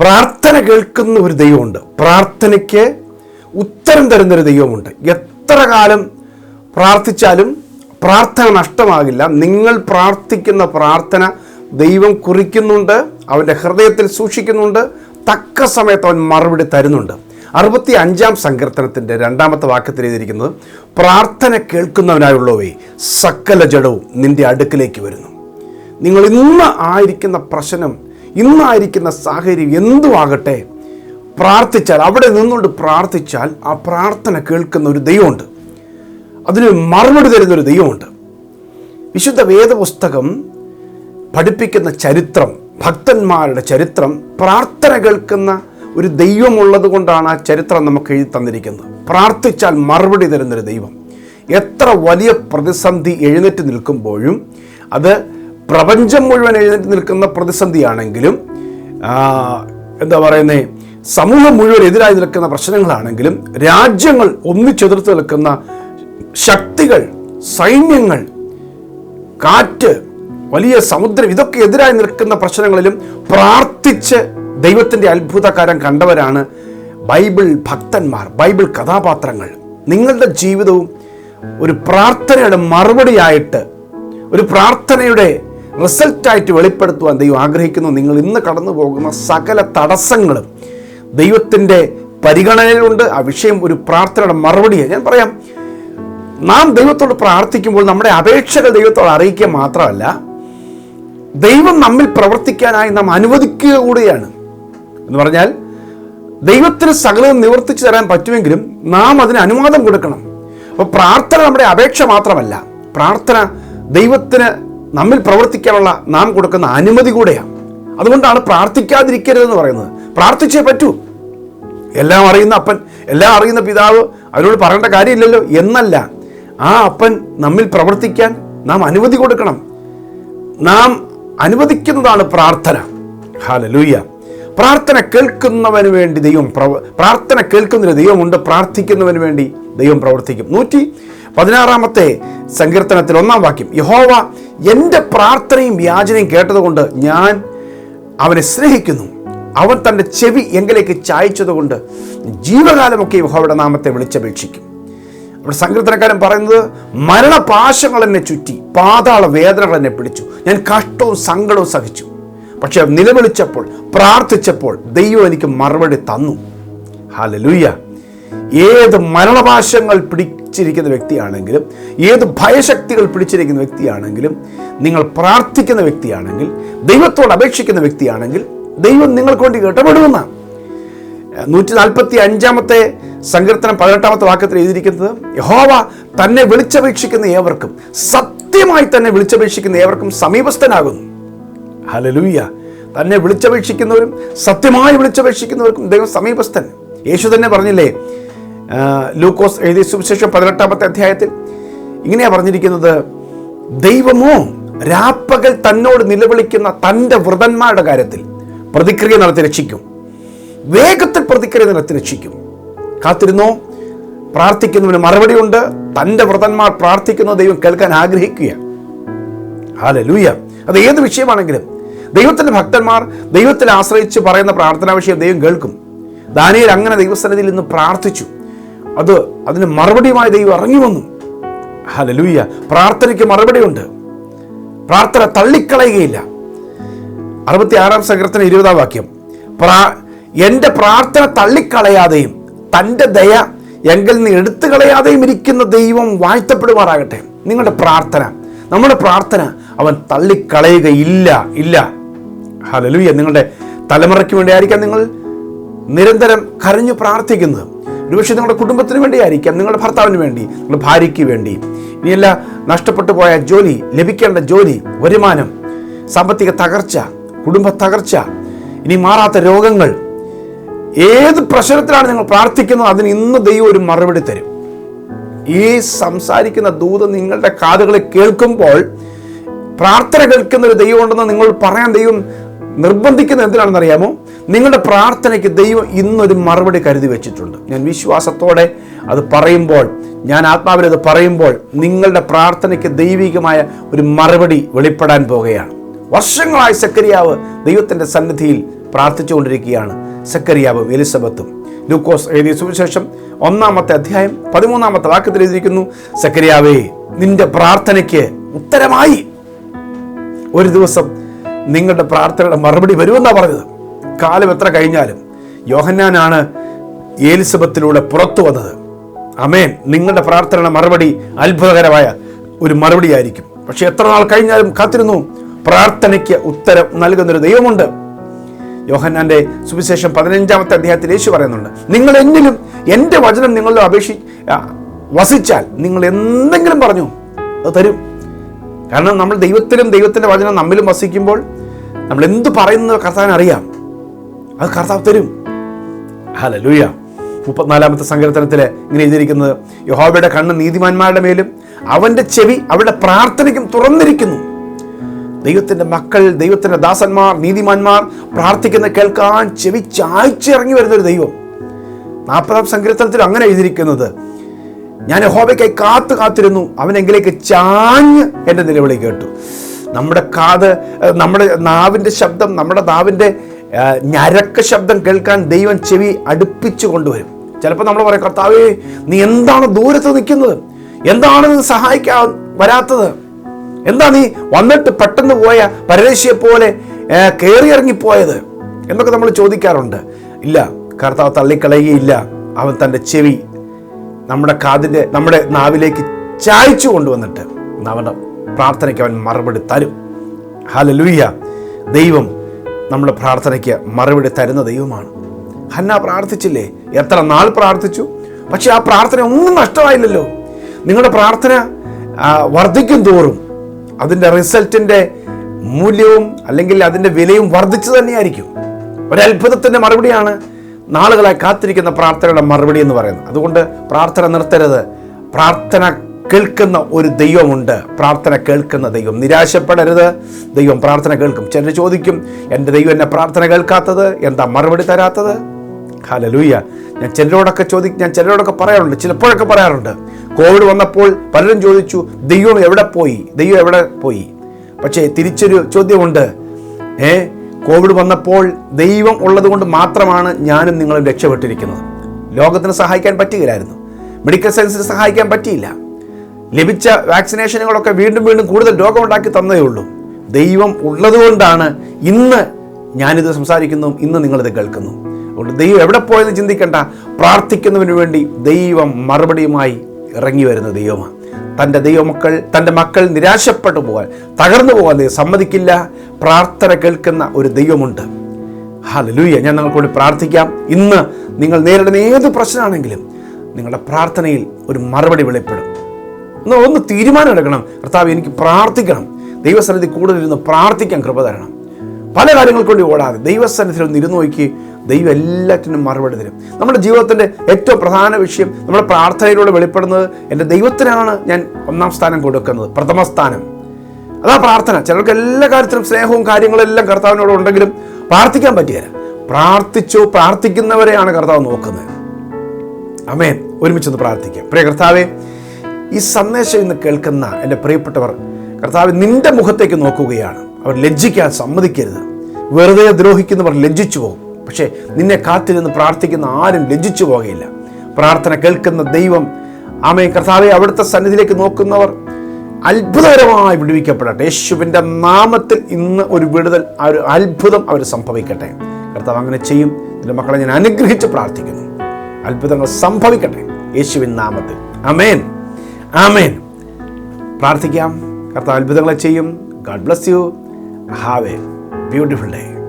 പ്രാർത്ഥന കേൾക്കുന്ന ഒരു ദൈവമുണ്ട്. പ്രാർത്ഥനയ്ക്ക് ഉത്തരം തരുന്നൊരു ദൈവമുണ്ട്. എത്ര കാലം പ്രാർത്ഥിച്ചാലും പ്രാർത്ഥന നഷ്ടമാകില്ല. നിങ്ങൾ പ്രാർത്ഥിക്കുന്ന പ്രാർത്ഥന ദൈവം കുറിക്കുന്നുണ്ട് അവന്റെ ഹൃദയത്തിൽ സൂക്ഷിക്കുന്നുണ്ട് തക്ക സമയത്ത് അവൻ മറുപടി തരുന്നുണ്ട്. അറുപത്തി അഞ്ചാം സങ്കീർത്തനത്തിന്റെ രണ്ടാമത്തെ വാക്യത്തിൽ എഴുതിയിരിക്കുന്നത് പ്രാർത്ഥന കേൾക്കുന്നവനായുള്ളവേ സകല ജഡവും നിന്റെ അടുക്കിലേക്ക് വരുന്നു. നിങ്ങൾ ഇന്ന് ആയിരിക്കുന്ന പ്രശ്നം ഇന്നായിരിക്കുന്ന സാഹചര്യം എന്തുമാകട്ടെ പ്രാർത്ഥിച്ചാൽ അവിടെ നിന്നുകൊണ്ട് പ്രാർത്ഥിച്ചാൽ ആ പ്രാർത്ഥന കേൾക്കുന്ന ഒരു ദൈവമുണ്ട്. അതിന് മറുപടി തരുന്ന ഒരു ദൈവമുണ്ട്. വിശുദ്ധ വേദപുസ്തകം പഠിപ്പിക്കുന്ന ചരിത്രം ഭക്തന്മാരുടെ ചരിത്രം പ്രാർത്ഥന കേൾക്കുന്ന ഒരു ദൈവമുള്ളത് കൊണ്ടാണ് ആ ചരിത്രം നമുക്ക് എഴുതി തന്നിരിക്കുന്നത്. പ്രാർത്ഥിച്ചാൽ മറുപടി തരുന്നൊരു ദൈവം. എത്ര വലിയ പ്രതിസന്ധി എഴുന്നേറ്റ് നിൽക്കുമ്പോഴും അത് പ്രപഞ്ചം മുഴുവൻ എഴുന്നേറ്റ് നിൽക്കുന്ന പ്രതിസന്ധിയാണെങ്കിലും എന്താ പറയുന്നത് സമൂഹം മുഴുവൻ എതിരായി നിൽക്കുന്ന പ്രശ്നങ്ങളാണെങ്കിലും രാജ്യങ്ങൾ ഒന്നിച്ചെതിർത്ത് നിൽക്കുന്ന ശക്തികൾ സൈന്യങ്ങൾ കാറ്റ് വലിയ സമുദ്രം ഇതൊക്കെ എതിരായി നിൽക്കുന്ന പ്രശ്നങ്ങളിലും പ്രാർത്ഥിച്ച് ദൈവത്തിന്റെ അത്ഭുതകാരം കണ്ടവരാണ് ബൈബിൾ ഭക്തന്മാർ ബൈബിൾ കഥാപാത്രങ്ങൾ. നിങ്ങളുടെ ജീവിതവും ഒരു പ്രാർത്ഥനയുടെ മറുപടിയായിട്ട് ഒരു പ്രാർത്ഥനയുടെ റിസൾട്ടായിട്ട് വെളിപ്പെടുത്തുവാൻ ദൈവം ആഗ്രഹിക്കുന്നു. നിങ്ങൾ ഇന്ന് കടന്നു പോകുന്ന സകല തടസ്സങ്ങളും ദൈവത്തിന്റെ പരിഗണനയിലുണ്ട്. ആ വിഷയം ഒരു പ്രാർത്ഥനയുടെ മറുപടിയാണ് ഞാൻ പറയാം നാം ദൈവത്തോട് പ്രാർത്ഥിക്കുമ്പോൾ നമ്മുടെ അപേക്ഷകൾ ദൈവത്തോട് അറിയിക്കുക മാത്രമല്ല ദൈവം നമ്മിൽ പ്രവർത്തിക്കാനായി നാം അനുവദിക്കുക കൂടിയാണ്. എന്ന് പറഞ്ഞാൽ ദൈവത്തിന് സകലവും നിവർത്തിച്ചു തരാൻ പറ്റുമെങ്കിലും നാം അതിന് അനുവാദം കൊടുക്കണം. അപ്പോൾ പ്രാർത്ഥന നമ്മുടെ അപേക്ഷ മാത്രമല്ല. പ്രാർത്ഥന ദൈവത്തിന് നമ്മിൽ പ്രവർത്തിക്കാനുള്ള നാം കൊടുക്കുന്ന അനുമതി കൂടെയാണ്. അതുകൊണ്ടാണ് പ്രാർത്ഥിക്കാതിരിക്കരുതെന്ന് പറയുന്നത്. പ്രാർത്ഥിച്ചേ പറ്റൂ. എല്ലാം അറിയുന്ന അപ്പൻ എല്ലാം അറിയുന്ന പിതാവ് അവരോട് പറയേണ്ട കാര്യമില്ലല്ലോ എന്നല്ല. ആ അപ്പൻ നമ്മിൽ പ്രവർത്തിക്കാൻ നാം അനുമതി കൊടുക്കണം. നാം അനുവദിക്കുന്നതാണ് പ്രാർത്ഥന. ഹാലലൂയ്യ പ്രാർത്ഥന കേൾക്കുന്നവന് വേണ്ടി ദൈവം പ്രാർത്ഥന കേൾക്കുന്നതിന് ദൈവമുണ്ട് പ്രാർത്ഥിക്കുന്നവന് വേണ്ടി ദൈവം പ്രവർത്തിക്കും. നൂറ്റി പതിനാറാമത്തെ സങ്കീർത്തനത്തിൽ ഒന്നാം വാക്യം യഹോവ എന്റെ പ്രാർത്ഥനയും യാചനയും കേട്ടതുകൊണ്ട് ഞാൻ അവനെ സ്നേഹിക്കുന്നു. അവൻ തന്റെ ചെവി എങ്കിലേക്ക് ചായച്ചതുകൊണ്ട് ജീവകാലമൊക്കെ യഹോവയുടെ നാമത്തെ വിളിച്ചപേക്ഷിക്കും. അവിടെ സങ്കീർത്തനക്കാരൻ പറയുന്നത് മരണപാശങ്ങൾ എന്നെ ചുറ്റി പാതാള വേദനകൾ എന്നെ പിടിച്ചു. ഞാൻ കഷ്ടവും സങ്കടവും സഹിച്ചു. പക്ഷെ നിലവിളിച്ചപ്പോൾ പ്രാർത്ഥിച്ചപ്പോൾ ദൈവം എനിക്ക് മറുപടി തന്നു. ഹാലലൂയ ഏത് മരണപാശങ്ങൾ പിടിച്ചിരിക്കുന്ന വ്യക്തിയാണെങ്കിലും ഏത് ഭയശക്തികൾ പിടിച്ചിരിക്കുന്ന വ്യക്തിയാണെങ്കിലും നിങ്ങൾ പ്രാർത്ഥിക്കുന്ന വ്യക്തിയാണെങ്കിൽ ദൈവത്തോട് അപേക്ഷിക്കുന്ന വ്യക്തിയാണെങ്കിൽ ദൈവം നിങ്ങൾക്ക് വേണ്ടി ഇടപെടുമെന്ന നൂറ്റി നാൽപ്പത്തി അഞ്ചാമത്തെ സങ്കീർത്തനം പതിനെട്ടാമത്തെ വാക്യത്തിൽ എഴുതിയിരിക്കുന്നത് യഹോവ തന്നെ വിളിച്ചപേക്ഷിക്കുന്ന ഏവർക്കും സത്യമായി തന്നെ വിളിച്ചപേക്ഷിക്കുന്ന ഏവർക്കും സമീപസ്ഥനാകുന്നു. ഹലലൂയ്യ തന്നെ വിളിച്ചപേക്ഷിക്കുന്നവരും സത്യമായി വിളിച്ചപേക്ഷിക്കുന്നവർക്കും ദൈവം സമീപസ്ഥൻ. യേശു തന്നെ പറഞ്ഞില്ലേ ലൂക്കോസ് എഴുതിയ സുവിശേഷം പതിനെട്ടാമത്തെ അധ്യായത്തിൽ ഇങ്ങനെയാണ് പറഞ്ഞിരിക്കുന്നത് ദൈവമോ രാപ്പകൽ തന്നോട് നിലവിളിക്കുന്ന തന്റെ വൃതന്മാരുടെ കാര്യത്തിൽ പ്രതിക്രിയ നടത്തി രക്ഷിക്കും. വേഗത്തിൽ പ്രതിക്രിയ നടത്തി രക്ഷിക്കും. കാത്തിരുന്നോ പ്രാർത്ഥിക്കുന്നവന് മറുപടിയുണ്ട് തന്റെ വ്രതന്മാർ പ്രാർത്ഥിക്കുന്ന ദൈവം കേൾക്കാൻ ആഗ്രഹിക്കുക. ഹാലലൂയ അത് ഏത് വിഷയമാണെങ്കിലും ദൈവത്തിന്റെ ഭക്തന്മാർ ദൈവത്തിൽ ആശ്രയിച്ച് പറയുന്ന പ്രാർത്ഥനാ വിഷയം ദൈവം കേൾക്കും. ദാനിയേൽ അങ്ങനെ ദൈവസന്നിധിയിൽ നിന്ന് പ്രാർത്ഥിച്ചു. അത് അതിന് മറുപടിയുമായി ദൈവം ഇറങ്ങി വന്നു. ഹലലൂയ്യ പ്രാർത്ഥനയ്ക്ക് മറുപടിയുണ്ട്. പ്രാർത്ഥന തള്ളിക്കളയുകയില്ല. അറുപത്തി ആറാം സങ്കീർത്തന ഇരുപതാം വാക്യം. പ്രാ എന്റെ പ്രാർത്ഥന തള്ളിക്കളയാതെയും തന്റെ ദയ എങ്കിൽ നിന്ന് എടുത്തു കളയാതെയും ഇരിക്കുന്ന ദൈവം വാഴ്ത്തപ്പെടുമാറാകട്ടെ. നിങ്ങളുടെ പ്രാർത്ഥന നമ്മുടെ പ്രാർത്ഥന അവൻ തള്ളിക്കളയുകയില്ല. ഇല്ല. ഹലലുയ നിങ്ങളുടെ തലമുറയ്ക്ക് വേണ്ടിയായിരിക്കാം നിങ്ങൾ നിരന്തരം കരഞ്ഞു പ്രാർത്ഥിക്കുന്നത്. ഒരുപക്ഷെ നിങ്ങളുടെ കുടുംബത്തിന് വേണ്ടിയായിരിക്കാം നിങ്ങളുടെ ഭർത്താവിന് വേണ്ടി നിങ്ങളുടെ ഭാര്യയ്ക്ക് വേണ്ടി. ഇനിയല്ല നഷ്ടപ്പെട്ടു പോയ ജോലി ലഭിക്കേണ്ട ജോലി വരുമാനം സാമ്പത്തിക തകർച്ച കുടുംബ തകർച്ച ഇനി മാറാത്ത രോഗങ്ങൾ ഏത് പ്രശ്നത്തിലാണ് നിങ്ങൾ പ്രാർത്ഥിക്കുന്നത് അതിന് ഇന്ന് ദൈവം ഒരു മറുപടി തരും. ഈ സംസാരിക്കുന്ന ദൂതം നിങ്ങളുടെ കാതുകളെ കേൾക്കുമ്പോൾ പ്രാർത്ഥന കേൾക്കുന്ന ഒരു ദൈവം ഉണ്ടെന്ന് നിങ്ങൾ പറയാൻ ദൈവം നിർബന്ധിക്കുന്നത് എന്തിനാണെന്ന് അറിയാമോ നിങ്ങളുടെ പ്രാർത്ഥനയ്ക്ക് ദൈവം ഇന്നൊരു മറുപടി കരുതി വെച്ചിട്ടുണ്ട്. ഞാൻ വിശ്വാസത്തോടെ അത് പറയുമ്പോൾ ഞാൻ ആത്മാവിൽ അത് പറയുമ്പോൾ നിങ്ങളുടെ പ്രാർത്ഥനയ്ക്ക് ദൈവികമായ ഒരു മറുപടി വെളിപ്പെടാൻ പോകുകയാണ്. വർഷങ്ങളായി സക്കരിയാവ് ദൈവത്തിന്റെ സന്നിധിയിൽ പ്രാർത്ഥിച്ചുകൊണ്ടിരിക്കുകയാണ്. സക്കരിയാവ് എലിസബത്തും. ലൂക്കോസ് എഴുതിയ സുവിശേഷം ഒന്നാമത്തെ അധ്യായം പതിമൂന്നാമത്തെ വാക്യത്തിൽ എഴുതിയിരിക്കുന്നു സക്കരിയാവേ നിന്റെ പ്രാർത്ഥനയ്ക്ക് ഉത്തരമായി. ഒരു ദിവസം നിങ്ങളുടെ പ്രാർത്ഥനയുടെ മറുപടി വരുമെന്നാണ് പറഞ്ഞത്. കാലം എത്ര കഴിഞ്ഞാലും യോഹന്നാനാണ് ഏലിസബത്തിലൂടെ പുറത്തു വന്നത്. അമേൻ നിങ്ങളുടെ പ്രാർത്ഥനയുടെ മറുപടി അത്ഭുതകരമായ ഒരു മറുപടി ആയിരിക്കും പക്ഷെ എത്ര നാൾ കഴിഞ്ഞാലും കാത്തിരുന്നു. പ്രാർത്ഥനയ്ക്ക് ഉത്തരം നൽകുന്നൊരു ദൈവമുണ്ട്. യോഹന്നാന്റെ സുവിശേഷം പതിനഞ്ചാമത്തെ അധ്യായത്തിൽ യേശു പറയുന്നുണ്ട് നിങ്ങൾ എന്നിലും എന്റെ വചനം നിങ്ങളുടെ അപേക്ഷി വസിച്ചാൽ നിങ്ങൾ എന്തെങ്കിലും പറഞ്ഞു അത് തരും. കാരണം നമ്മൾ ദൈവത്തിലും ദൈവത്തിന്റെ വചനം നമ്മിലും വസിക്കുമ്പോൾ നമ്മൾ എന്ത് പറയുന്നത് കർത്താവിന് അറിയാം. അത് കർത്താവ് തരും. ഹലലൂയ മുപ്പത്തിനാലാമത്തെ സങ്കീർത്തനത്തിൽ ഇങ്ങനെ എഴുതിയിരിക്കുന്നത് യഹോബയുടെ കണ്ണ് നീതിമാന്മാരുടെ മേലും അവന്റെ ചെവി അവരുടെ പ്രാർത്ഥനയ്ക്കും തുറന്നിരിക്കുന്നു. ദൈവത്തിന്റെ മക്കൾ ദൈവത്തിന്റെ ദാസന്മാർ നീതിമാന്മാർ പ്രാർത്ഥിക്കുന്ന കേൾക്കാൻ ചെവി ചായ്ച്ചിറങ്ങി വരുന്നൊരു ദൈവം. നാൽപ്പതാം സങ്കീർത്തനത്തിൽ അങ്ങനെ എഴുതിയിരിക്കുന്നത് ഞാൻ യഹോബയ്ക്കായി കാത്തു കാത്തിരുന്നു അവനെങ്കിലേക്ക് ചാഞ്ഞ് എന്റെ നിലവിളി കേട്ടു. നമ്മുടെ കാത് നമ്മുടെ നാവിന്റെ ശബ്ദം നമ്മുടെ നാവിന്റെ ഞരക്ക ശബ്ദം കേൾക്കാൻ ദൈവം ചെവി അടുപ്പിച്ചു കൊണ്ടുവരും. ചിലപ്പോൾ നമ്മൾ പറയും കർത്താവേ നീ എന്താണ് ദൂരത്ത് നിൽക്കുന്നത്? എന്താണ് നീ സഹായിക്കാൻ വരാത്തത്? എന്താ നീ വന്നിട്ട് പെട്ടെന്ന് പോയ പരദേശിയെ പോലെ കയറിയിറങ്ങിപ്പോയത് എന്നൊക്കെ നമ്മൾ ചോദിക്കാറുണ്ട്. ഇല്ല കർത്താവ് തള്ളിക്കളയുകയില്ല. അവൻ തന്റെ ചെവി നമ്മുടെ കാതിന്റെ നമ്മുടെ നാവിലേക്ക് ചായച്ചു കൊണ്ടുവന്നിട്ട് നമ്മുടെ പ്രാർത്ഥനയ്ക്ക് അവൻ മറുപടി തരും. ഹലലൂയ്യ ദൈവം നമ്മുടെ പ്രാർത്ഥനയ്ക്ക് മറുപടി തരുന്ന ദൈവമാണ്. ഹന്ന പ്രാർത്ഥിച്ചില്ലേ? എത്ര നാൾ പ്രാർത്ഥിച്ചു? പക്ഷെ ആ പ്രാർത്ഥന ഒന്നും നഷ്ടമായില്ലല്ലോ. നിങ്ങളുടെ പ്രാർത്ഥന വർദ്ധിക്കും തോറും അതിന്റെ റിസൾട്ടിന്റെ മൂല്യവും അല്ലെങ്കിൽ അതിന്റെ വിലയും വർദ്ധിച്ചു തന്നെയായിരിക്കും. ഒരത്ഭുതത്തിന്റെ മറുപടിയാണ് നാളുകളായി കാത്തിരിക്കുന്ന പ്രാർത്ഥനയുടെ മറുപടി എന്ന് പറയുന്നത്. അതുകൊണ്ട് പ്രാർത്ഥന നിർത്തരുത്. പ്രാർത്ഥന കേൾക്കുന്ന ഒരു ദൈവമുണ്ട്. പ്രാർത്ഥന കേൾക്കുന്ന ദൈവം. നിരാശപ്പെടരുത്. ദൈവം പ്രാർത്ഥന കേൾക്കും. ചിലർ ചോദിക്കും എന്റെ ദൈവം എന്നെ പ്രാർത്ഥന കേൾക്കാത്തത്? എന്താ മറുപടി തരാത്തത്? ഹലലൂയ ഞാൻ ചിലരോടൊക്കെ ചോദിക്കും ഞാൻ ചിലരോടൊക്കെ പറയാറുണ്ട്. ചിലപ്പോഴൊക്കെ പറയാറുണ്ട്. കോവിഡ് വന്നപ്പോൾ പലരും ചോദിച്ചു ദൈവം എവിടെ പോയി? ദൈവം എവിടെ പോയി? പക്ഷേ തിരിച്ചൊരു ചോദ്യമുണ്ട്. ഏ കോവിഡ് വന്നപ്പോൾ ദൈവം ഉള്ളതുകൊണ്ട് മാത്രമാണ് ഞാനും നിങ്ങളും രക്ഷപ്പെട്ടിരിക്കുന്നത്. ലോകത്തിന് സഹായിക്കാൻ പറ്റുകയില്ലായിരുന്നു. മെഡിക്കൽ സയൻസിന് സഹായിക്കാൻ പറ്റിയില്ല. ലഭിച്ച വാക്സിനേഷനുകളൊക്കെ വീണ്ടും വീണ്ടും കൂടുതൽ രോഗമുണ്ടാക്കി തന്നേ ഉള്ളൂ. ദൈവം ഉള്ളതുകൊണ്ടാണ് ഇന്ന് ഞാനിത് സംസാരിക്കുന്നു ഇന്ന് നിങ്ങളിത് കേൾക്കുന്നു. അതുകൊണ്ട് ദൈവം എവിടെ പോയെന്ന് ചിന്തിക്കേണ്ട. പ്രാർത്ഥിക്കുന്നതിന് വേണ്ടി ദൈവം മറുപടിയുമായി ഇറങ്ങി വരുന്ന ദൈവമാണ്. തന്റെ ദൈവമക്കൾ തന്റെ മക്കൾ നിരാശപ്പെട്ടു പോകാൻ തകർന്നു പോകാൻ ദൈവം സമ്മതിക്കില്ല. പ്രാർത്ഥന കേൾക്കുന്ന ഒരു ദൈവമുണ്ട്. ഹലലൂയ ഞാൻ നിങ്ങൾക്കൂടി പ്രാർത്ഥിക്കാം. ഇന്ന് നിങ്ങൾ നേരിടുന്ന ഏത് പ്രശ്നമാണെങ്കിലും നിങ്ങളുടെ പ്രാർത്ഥനയിൽ ഒരു മറുപടി വെളിപ്പെടും. ഒന്ന് ഒന്ന് തീരുമാനം എടുക്കണം. കർത്താവ് എനിക്ക് പ്രാർത്ഥിക്കണം. ദൈവസന്നിധി കൂടുതൽ ഇരുന്ന് പ്രാർത്ഥിക്കാൻ കൃപ തരണം. പല കാര്യങ്ങൾക്ക് വേണ്ടി ഓടാതെ ദൈവസന്നിധിയിൽ ഒന്ന് ഇരുന്ന് നോക്കി ദൈവം എല്ലാറ്റിനും മറുപടി തരും. നമ്മുടെ ജീവിതത്തിന്റെ ഏറ്റവും പ്രധാന വിഷയം നമ്മുടെ പ്രാർത്ഥനയിലൂടെ വെളിപ്പെടുന്നത് എന്റെ ദൈവത്തിനാണ് ഞാൻ ഒന്നാം സ്ഥാനം കൊടുക്കുന്നത് പ്രഥമ സ്ഥാനം. അതാ പ്രാർത്ഥന. ചിലർക്ക് എല്ലാ കാര്യത്തിലും സ്നേഹവും കാര്യങ്ങളും എല്ലാം കർത്താവിനോട് ഉണ്ടെങ്കിലും പ്രാർത്ഥിക്കാൻ പറ്റിയല്ല പ്രാർത്ഥിച്ചു പ്രാർത്ഥിക്കുന്നവരെയാണ് കർത്താവ് നോക്കുന്നത്. അമേൻ ഒരുമിച്ചൊന്ന് പ്രാർത്ഥിക്കാം. പ്രിയ കർത്താവെ ഈ സന്ദേശം ഇന്ന് കേൾക്കുന്ന എന്റെ പ്രിയപ്പെട്ടവർ കർത്താവ് നിന്റെ മുഖത്തേക്ക് നോക്കുകയാണ്. അവർ ലജ്ജിക്കാൻ സമ്മതിക്കരുത്. വെറുതെ ദ്രോഹിക്കുന്നവർ ലജ്ജിച്ചു പോകും. പക്ഷേ നിന്നെ കാത്തിരുന്ന് പ്രാർത്ഥിക്കുന്ന ആരും ലജ്ജിച്ചു പോകുകയില്ല. പ്രാർത്ഥന കേൾക്കുന്ന ദൈവം ആമേ കർത്താവെ അവിടുത്തെ സന്നിധിയിലേക്ക് നോക്കുന്നവർ അത്ഭുതകരമായി വിടുവിക്കപ്പെടട്ടെ. യേശുവിന്റെ നാമത്തിൽ ഇന്ന് ഒരു വിടുതൽ ഒരു അത്ഭുതം അവർ സംഭവിക്കട്ടെ. കർത്താവ് അങ്ങനെ ചെയ്യും. എന്റെ മക്കളെ ഞാൻ അനുഗ്രഹിച്ച് പ്രാർത്ഥിക്കുന്നു. അത്ഭുതങ്ങൾ സംഭവിക്കട്ടെ. യേശുവിൻ നാമത്തിൽ. അമേൻ ആമേൻ. പ്രാർത്ഥിക്കാം. കർത്താവ് അത്ഭുതങ്ങളെ ചെയ്യും. God bless you have a beautiful day